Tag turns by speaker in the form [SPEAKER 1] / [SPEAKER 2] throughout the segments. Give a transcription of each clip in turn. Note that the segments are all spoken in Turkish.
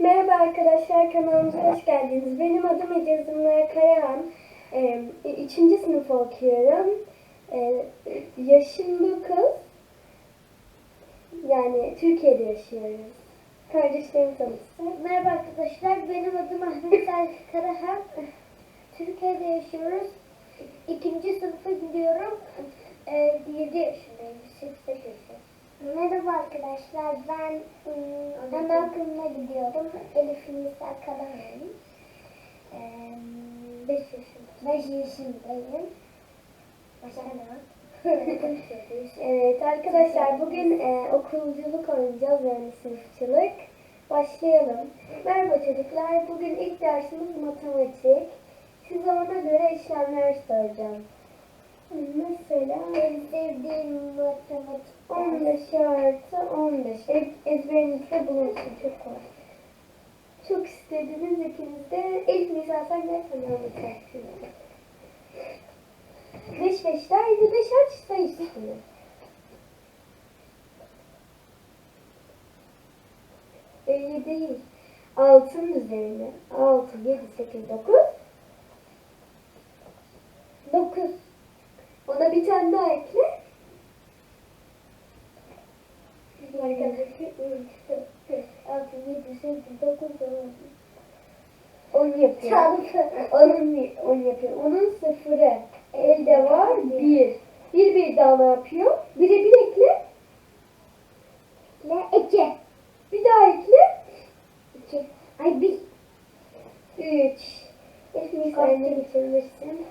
[SPEAKER 1] Merhaba arkadaşlar kanalımıza hoş geldiniz. Benim adım Ece Zümra Karahan. Ee, üçüncü sınıf okuyorum. Ee, yaşım 9. Yani Türkiye'de yaşıyoruz. Kardeşlerim tanışsın.
[SPEAKER 2] Merhaba arkadaşlar, benim adım Ahmet Salih Karahan. Türkiye'de yaşıyoruz. İkinci sınıfa gidiyorum. Ee, 7 yaşındayım, sınıfta yaşıyorum. Merhaba arkadaşlar, ben ıı, anaokuluna gidiyorum. Elif Nisa Karahan. 5 yaşındayım. 5 yaşındayım. Başka ne var?
[SPEAKER 1] Evet arkadaşlar bugün e, okulculuk oynayacağız yani sınıfçılık. Başlayalım. Merhaba çocuklar. Bugün ilk dersimiz matematik. Size ona göre işlemler soracağım. Mesela
[SPEAKER 2] En sevdiğim matematik
[SPEAKER 1] 15 artı 15. Ez, ezberinizde bulunsun. Çok kolay. Çok istediğiniz ikiniz de ilk misal sen gel sana anlatacaksın. 5 5'ler 55 aç sayı üstüne. Elli değil. Altının üzerine. 6, 7, 8, 9. 9. Ona bir tane daha ekle. Arkadaki 3, 4, 5, 6, 7, 8, 9, 10. 10 yapıyor.
[SPEAKER 2] Çarpı.
[SPEAKER 1] Onun, on yapıyor. Onun sıfırı. Elde var bir. Bir bir daha ne yapıyor? Bire bir ekle.
[SPEAKER 2] Ne? İki.
[SPEAKER 1] Bir daha ekle.
[SPEAKER 2] İki. Ay bir.
[SPEAKER 1] Üç. Hepimiz aynı bitirmişsin.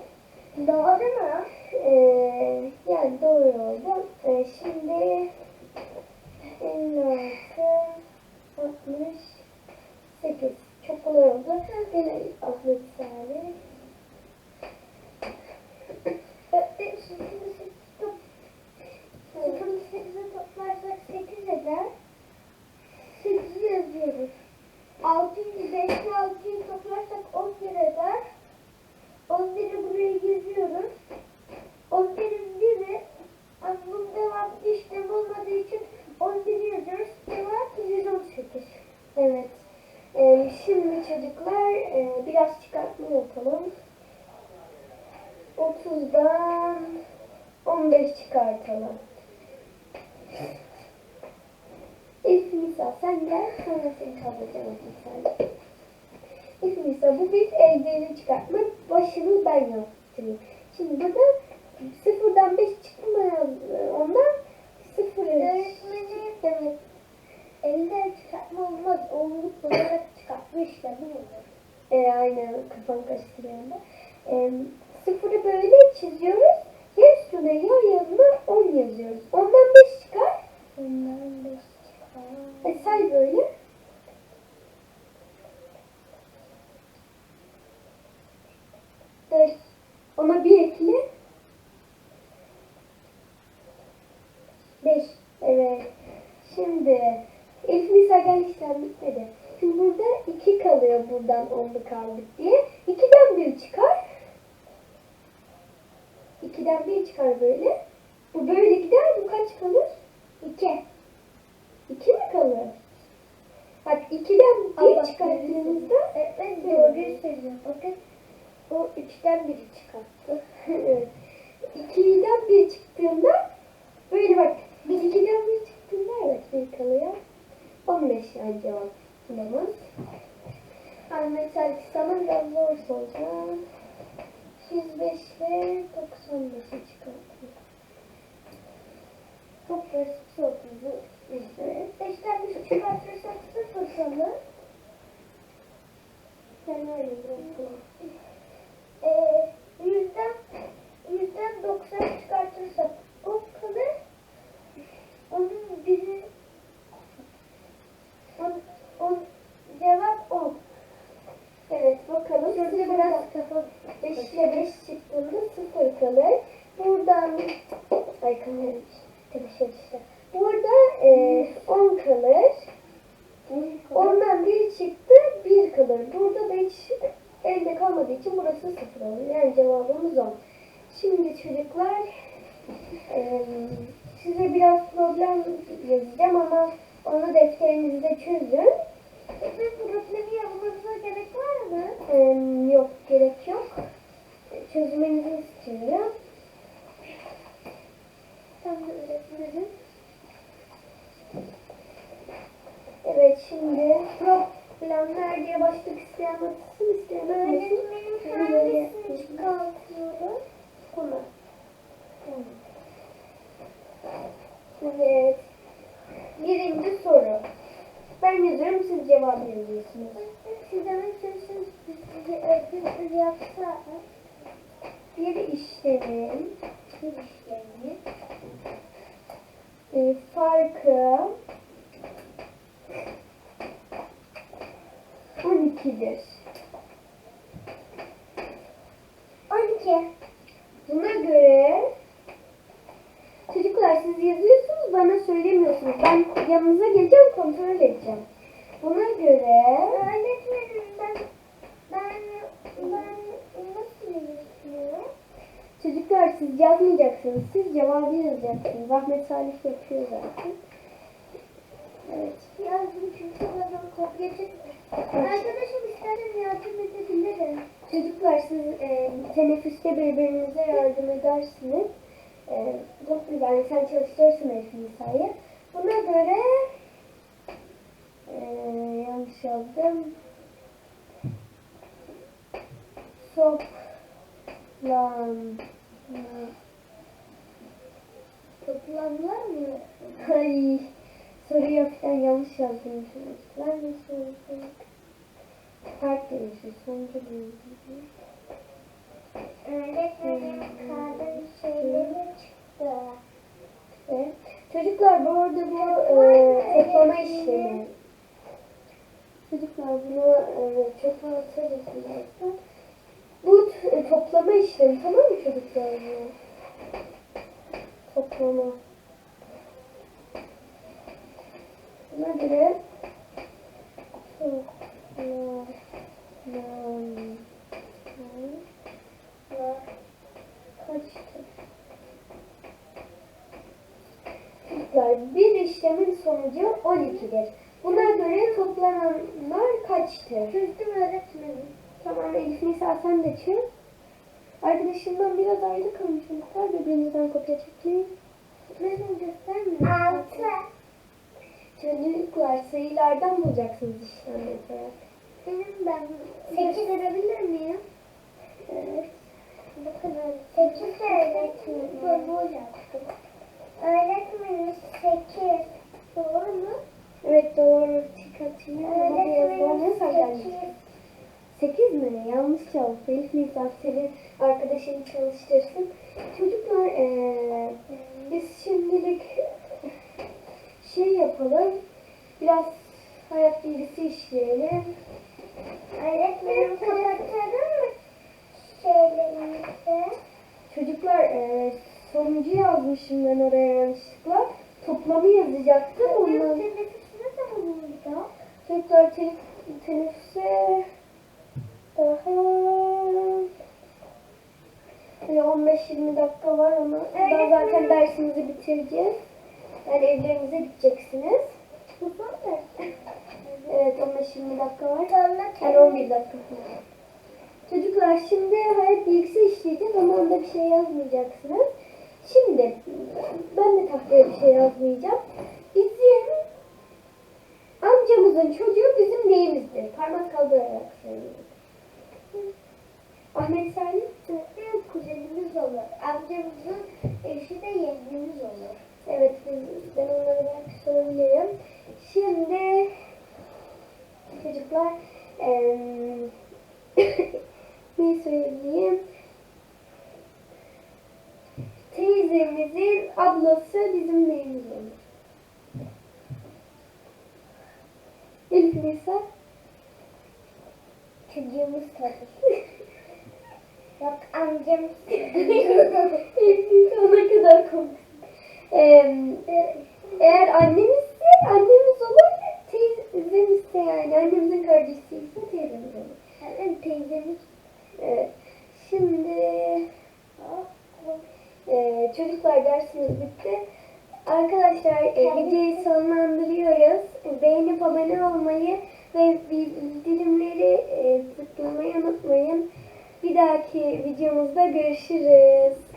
[SPEAKER 2] Doğru mu?
[SPEAKER 1] Ee, yani doğru oldu. Ee, şimdi 56, 68. Çok kolay oldu. Yine
[SPEAKER 2] sıfırı sekiz top. Sıfırı sekize toplarsak sekiz eder. Sekizi yazıyoruz. Altıyı beşle altıyı toplarsak on bir eder. On biri buraya yazıyoruz. On birin biri aslında devam işlem olmadığı için on biri yazıyoruz. Cevap 118.
[SPEAKER 1] Evet. Ee, şimdi çocuklar e, biraz çıkartma yapalım. 30'dan 15 çıkartalım. İlk misal sen gel sonra seni kaldıracağım misal. İlk misal bu bir eldiğini çıkartma. Başını ben yaptım. Şimdi burada sıfırdan 5 çıktı mı ondan sıfır
[SPEAKER 2] Öğretmenim. Elde çıkartma olmaz. Oğluluk olarak çıkartma işlemi olur.
[SPEAKER 1] E, aynen kafam karıştırıyor da. E, sıfırı böyle çiziyoruz. Ya üstüne ya yanına 10 yazıyoruz. Ondan 5 çıkar.
[SPEAKER 2] Ondan beş çıkar.
[SPEAKER 1] E, say böyle. Dört. Ona bir ekle. 5. Evet. Şimdi ilk misal gel işlem bitmedi. Şimdi burada 2 kalıyor buradan 10'lu kaldık diye. 2'den 1 çıkar. 2'den 1 çıkar böyle. Bu böyle gider. Bu kaç kalır? 2. 2 mi kalır? Bak 2'den 1
[SPEAKER 2] Allah
[SPEAKER 1] çıkarttığınızda
[SPEAKER 2] Öğretmen doğruyu söylüyor. Bakın o üçten biri çıkarttı.
[SPEAKER 1] evet. 2'den 1 çıktığında böyle bak. Biz 2'den 1 çıktığında evet 1 kalıyor. 15 yani cevap bulamaz. Ahmet Selçuk sana biraz zor soracağım. 105 ve 95'i çıkartıyor.
[SPEAKER 2] Çok basit sorduğunu işte. Beşten bir çıkartırsak
[SPEAKER 1] kadarı burada da hiç elde kalmadığı için burası sıfır oluyor. Yani cevabımız o. Şimdi çocuklar size biraz problem yazacağım ama onu defterinizde çözün.
[SPEAKER 2] Bizim problemi
[SPEAKER 1] yazmanıza gerek var mı? Yok gerek yok. Çözmenizi istiyorum.
[SPEAKER 2] Öğretmenim
[SPEAKER 1] Şimdi böyle
[SPEAKER 2] hangisini çıkartıyoruz?
[SPEAKER 1] Tamam. Evet. Birinci soru. Ben yazıyorum siz cevap yazıyorsunuz.
[SPEAKER 2] Siz demek çalışıyorsunuz. Biz yapsa
[SPEAKER 1] Bir işlemin
[SPEAKER 2] bir işlemi.
[SPEAKER 1] e, farkı 12'dir.
[SPEAKER 2] 12.
[SPEAKER 1] Buna göre çocuklar siz yazıyorsunuz bana söylemiyorsunuz. Ben yanınıza geleceğim kontrol edeceğim. Buna göre
[SPEAKER 2] Öğretmenim ben ben ben nasıl yazıyorum?
[SPEAKER 1] çocuklar siz yazmayacaksınız. Siz cevabı yazacaksınız. Ahmet Salih yapıyor zaten. Evet.
[SPEAKER 2] Yazdım çünkü bana kopya çekti. Arkadaşım isterim yardım edebilirim.
[SPEAKER 1] Çocuklar siz e, teneffüste birbirinize yardım edersiniz. E, yani sen çalıştırırsın Elif Nisa'yı. Buna göre e, yanlış yazdım. Toplam
[SPEAKER 2] Toplamlar mı?
[SPEAKER 1] Ay soruyu hafiften yanlış yazdım. Çocuklar nasıl oldu? Fark değişir. Sonucu değişir.
[SPEAKER 2] Öğretmenim kadın şeyleri çıktı.
[SPEAKER 1] Evet. Çocuklar bu arada bu e, toplama işlemi. Çocuklar bunu e, çok yapıyorlar. Bu e, toplama işlemi tamam mı çocuklar? Toplama. Çocuklar bir işlemin sonucu 12'dir. Buna göre toplananlar kaçtır?
[SPEAKER 2] Çözdüm öğretmenim.
[SPEAKER 1] Tamam Elif Nisa sen de çöz. Arkadaşımdan biraz ayrı kalın çocuklar. Birbirinizden kopya çekmeyin.
[SPEAKER 2] Benim göstermiyor. Altı.
[SPEAKER 1] Çocuklar sayılardan bulacaksınız yaparak.
[SPEAKER 2] Benim ben sekiz verebilir miyim?
[SPEAKER 1] Evet.
[SPEAKER 2] Öyle. Sekiz öğretmenim. Yaptım. Öğretmenim sekiz. Doğru mu?
[SPEAKER 1] Evet doğru. Biraz
[SPEAKER 2] Öğretmenim sekiz.
[SPEAKER 1] 8 mi? Yanlış cevap. Elif Nisa seni arkadaşını çalıştırsın. Çocuklar eee, biz şimdilik şey yapalım. Biraz hayat bilgisi işleyelim.
[SPEAKER 2] Öğretmenim kapatalım mı şeylerimizi?
[SPEAKER 1] Çocuklar eee sonucu yazmışım ben oraya yanlışlıkla. Toplamı yazacaktım. Ondan
[SPEAKER 2] teneffüs ne zaman olacak?
[SPEAKER 1] çocuklar te teneffüse daha böyle 15-20 dakika var ama daha zaten dersimizi bitireceğiz. Yani evlerinize gideceksiniz. Evet 15-20 dakika var. Yani 11 dakika. Çocuklar şimdi hayat bilgisi işleyeceğiz ama onda bir şey yazmayacaksınız. Şimdi ben de tahtaya bir şey yazmayacağım. Bizim amcamızın çocuğu bizim neyimizdir? Parmak kaldırarak söyleyin. Ahmet Salim.
[SPEAKER 2] Kuzenimiz olur. Amcamızın eşi de yeğenimiz olur.
[SPEAKER 1] Evet ben onları belki sorabilirim. Şimdi çocuklar em, ne söyleyeyim? Teyzemizin ablası bizim neyimiz olur? Elif Nisa.
[SPEAKER 2] Çocuğumuz tabii. Yok amcamız.
[SPEAKER 1] Elif Nisa ne kadar komik. Em, eğer annemizse annemiz olur, teyzemizse yani annemizin kardeşiyse teyzemiz olur.
[SPEAKER 2] Yani teyzemiz.
[SPEAKER 1] Evet. Şimdi e, çocuklar dersimiz bitti. Arkadaşlar e, videoyu sonlandırıyoruz. Beğenip abone olmayı ve bildirimleri e, tıklamayı unutmayın. Bir dahaki videomuzda görüşürüz.